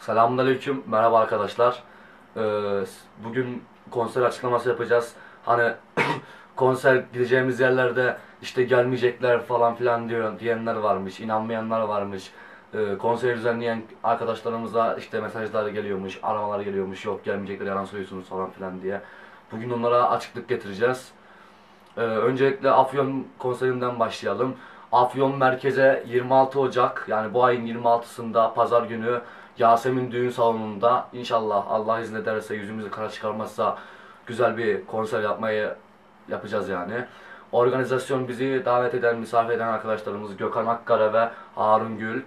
Selamünaleyküm, merhaba arkadaşlar. Ee, bugün konser açıklaması yapacağız. Hani konser gideceğimiz yerlerde işte gelmeyecekler falan filan diyor diyenler varmış, inanmayanlar varmış. Ee, konseri düzenleyen arkadaşlarımıza işte mesajlar geliyormuş, aramalar geliyormuş, yok gelmeyecekler yalan söylüyorsunuz falan filan diye. Bugün onlara açıklık getireceğiz. Ee, öncelikle Afyon konserinden başlayalım. Afyon merkeze 26 Ocak yani bu ayın 26'sında pazar günü Yasemin düğün salonunda inşallah Allah izin ederse yüzümüzü kara çıkarmazsa güzel bir konser yapmayı yapacağız yani. Organizasyon bizi davet eden, misafir eden arkadaşlarımız Gökhan Akkara ve Harun Gül.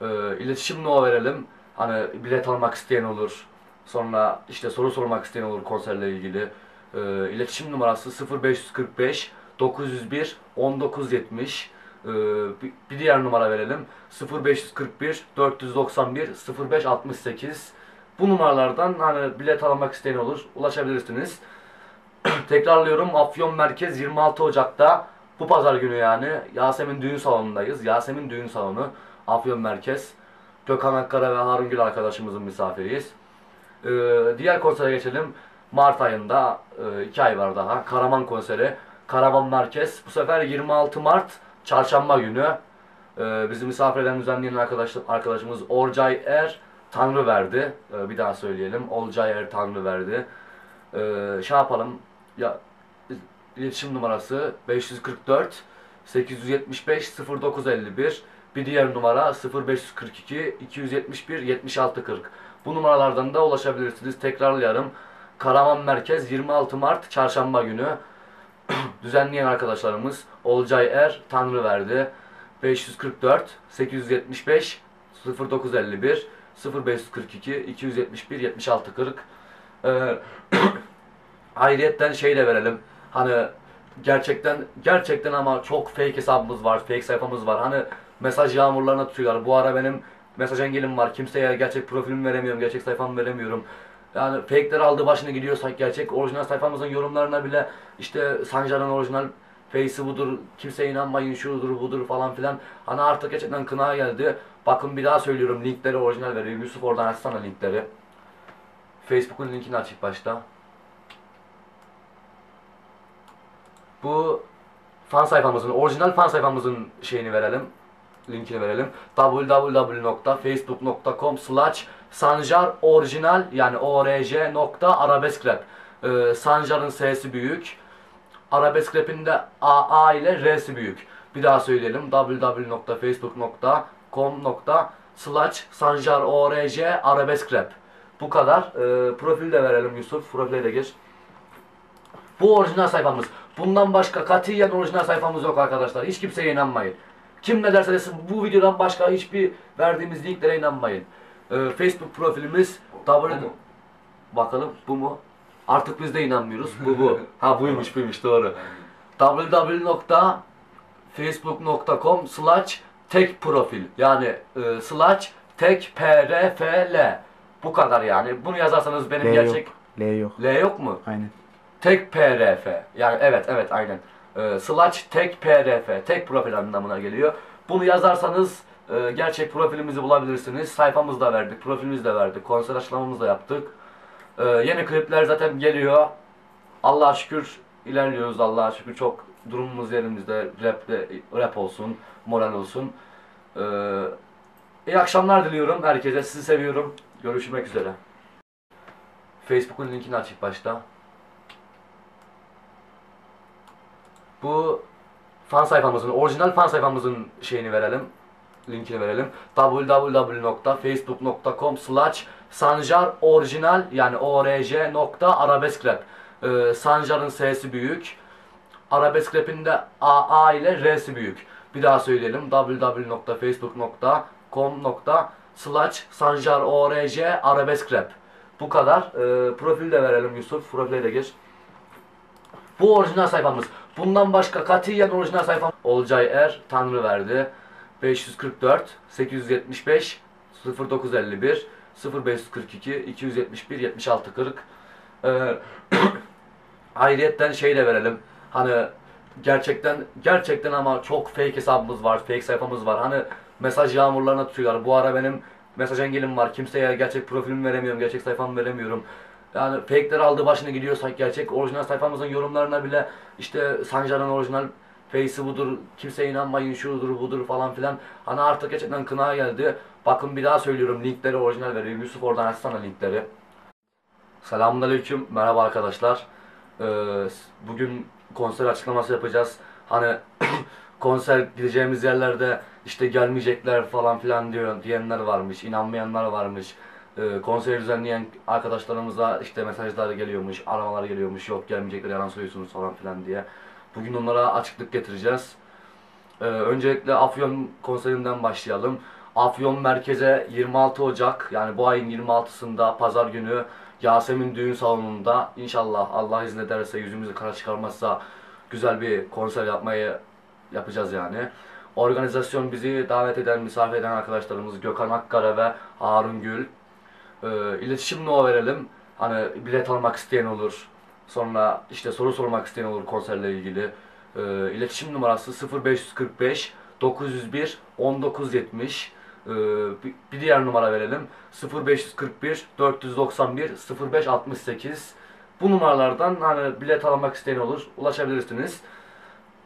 Ee, iletişim no verelim. Hani bilet almak isteyen olur. Sonra işte soru sormak isteyen olur konserle ilgili. Ee, iletişim numarası 0545 901 1970. Ee, bir- diğer numara verelim. 0541 491 0568. Bu numaralardan hani bilet almak isteyen olur. Ulaşabilirsiniz. Tekrarlıyorum Afyon Merkez 26 Ocak'ta bu pazar günü yani Yasemin Düğün Salonu'ndayız. Yasemin Düğün Salonu Afyon Merkez. Gökhan Akkara ve Harun Gül arkadaşımızın misafiriyiz. Ee, diğer konsere geçelim. Mart ayında 2 ay var daha. Karaman konseri. Karaman Merkez. Bu sefer 26 Mart Çarşamba günü. Ee, bizi misafir eden düzenleyen arkadaş, arkadaşımız Orcay Er Tanrı verdi. Ee, bir daha söyleyelim. Olcay Er Tanrı verdi. Ee, şey yapalım. Ya iletişim numarası 544 875 0951 bir diğer numara 0542 271 7640 bu numaralardan da ulaşabilirsiniz tekrarlayalım Karaman Merkez 26 Mart Çarşamba günü düzenleyen arkadaşlarımız Olcay Er Tanrıverdi 544 875 0951 0542 271 7640 ee, Ayrıyetten şey de verelim. Hani gerçekten gerçekten ama çok fake hesabımız var, fake sayfamız var. Hani mesaj yağmurlarına tutuyorlar. Bu ara benim mesaj engelim var. Kimseye gerçek profilimi veremiyorum, gerçek sayfamı veremiyorum. Yani fake'ler aldı başını gidiyorsak gerçek orijinal sayfamızın yorumlarına bile işte Sancar'ın orijinal face'i budur, kimseye inanmayın şudur budur falan filan. Hani artık gerçekten kına geldi. Bakın bir daha söylüyorum linkleri orijinal veriyorum. Yusuf oradan açsana linkleri. Facebook'un linkini aç ilk başta. Bu fan sayfamızın, orijinal fan sayfamızın şeyini verelim. Linkini verelim. www.facebook.com slash Sanjar orijinal yani orj nokta arabeskrap. Ee, Sanjar'ın S'si büyük. Arabeskrap'in de AA ile R'si büyük. Bir daha söyleyelim. www.facebook.com slash Sanjar orj arabeskrap. Bu kadar. Ee, profil de verelim Yusuf. Profile de geç. Bu orijinal sayfamız. Bundan başka katiyen orijinal sayfamız yok arkadaşlar. Hiç kimseye inanmayın. Kim ne derse desin bu videodan başka hiçbir verdiğimiz linklere inanmayın. Ee, Facebook profilimiz W... Bakalım bu mu? Artık biz de inanmıyoruz. Bu bu. Ha buymuş buymuş doğru. www.facebook.com slash tek profil yani e, slash tek prfl bu kadar yani. Bunu yazarsanız benim L gerçek... yok. L yok. L yok mu? Aynen. Tek PRF. Yani evet evet aynen. Ee, slash tek PRF. Tek profil anlamına geliyor. Bunu yazarsanız e, gerçek profilimizi bulabilirsiniz. Sayfamızı da verdik, profilimizi de verdik, konser açıklamamızı da yaptık. Ee, yeni klipler zaten geliyor. Allah'a şükür ilerliyoruz Allah'a şükür çok durumumuz yerimizde. Rap, de, rap olsun, moral olsun. Ee, iyi akşamlar diliyorum herkese. Sizi seviyorum. Görüşmek üzere. Facebook'un linkini aç ilk başta. Bu fan sayfamızın, orijinal fan sayfamızın şeyini verelim. Linkini verelim. www.facebook.com slash Sanjar orijinal yani orj nokta arabeskrap. Ee, Sanjar'ın S'si büyük. Arabeskrap'in de AA ile R'si büyük. Bir daha söyleyelim. www.facebook.com slash Sanjar orj arabeskrap. Bu kadar. Ee, profil de verelim Yusuf. Profile de geç. Bu orijinal sayfamız. Bundan başka katiyen orijinal sayfam Olcay Er Tanrı verdi. 544 875 0951 0542 271 7640 ee, Ayrıyetten şey de verelim. Hani gerçekten gerçekten ama çok fake hesabımız var, fake sayfamız var. Hani mesaj yağmurlarına tutuyorlar. Bu ara benim mesaj engelim var. Kimseye gerçek profilimi veremiyorum, gerçek sayfamı veremiyorum. Yani fake'ler aldı başını gidiyor say- gerçek orijinal sayfamızın yorumlarına bile işte Sancar'ın orijinal face'i budur, kimseye inanmayın şudur budur falan filan. Hani artık gerçekten kına geldi. Bakın bir daha söylüyorum linkleri orijinal veriyorum. Yusuf oradan açsana linkleri. Selamünaleyküm, merhaba arkadaşlar. Ee, bugün konser açıklaması yapacağız. Hani konser gideceğimiz yerlerde işte gelmeyecekler falan filan diyor diyenler varmış, inanmayanlar varmış. Ee, konseri düzenleyen arkadaşlarımıza işte mesajlar geliyormuş, aramalar geliyormuş, yok gelmeyecekler yalan söylüyorsunuz falan filan diye. Bugün onlara açıklık getireceğiz. Ee, öncelikle Afyon konserinden başlayalım. Afyon merkeze 26 Ocak yani bu ayın 26'sında pazar günü Yasemin Düğün Salonu'nda inşallah Allah izin ederse yüzümüzü kara çıkarmazsa güzel bir konser yapmayı yapacağız yani. Organizasyon bizi davet eden, misafir eden arkadaşlarımız Gökhan Akkara ve Harun Gül. Ee, iletişim no verelim. Hani bilet almak isteyen olur. Sonra işte soru sormak isteyen olur konserle ilgili. Ee, iletişim numarası 0545 901 1970. Ee, bir diğer numara verelim. 0541 491 0568. Bu numaralardan hani bilet almak isteyen olur. Ulaşabilirsiniz.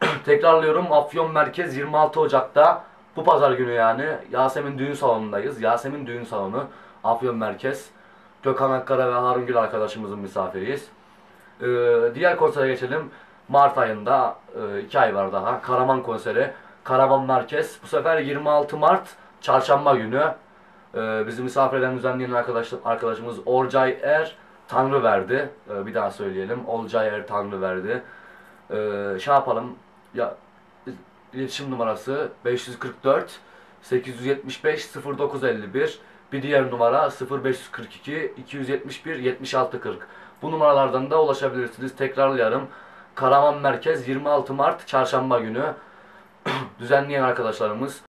Tekrarlıyorum Afyon Merkez 26 Ocak'ta bu pazar günü yani Yasemin Düğün Salonu'ndayız. Yasemin Düğün Salonu Afyon Merkez. Gökhan Akkara ve Harun Gül arkadaşımızın misafiriyiz. Ee, diğer konsere geçelim. Mart ayında 2 ay var daha. Karaman konseri. Karaman Merkez. Bu sefer 26 Mart Çarşamba günü. Ee, bizi misafir eden düzenleyen arkadaş, arkadaşımız Orcay Er Tanrı verdi. Ee, bir daha söyleyelim. Olcay Er Tanrı verdi. Ee, şey yapalım. Ya iletişim numarası 544 875 0951 bir diğer numara 0542 271 7640 bu numaralardan da ulaşabilirsiniz. Tekrarlayalım. Karaman Merkez 26 Mart Çarşamba günü. Düzenleyen arkadaşlarımız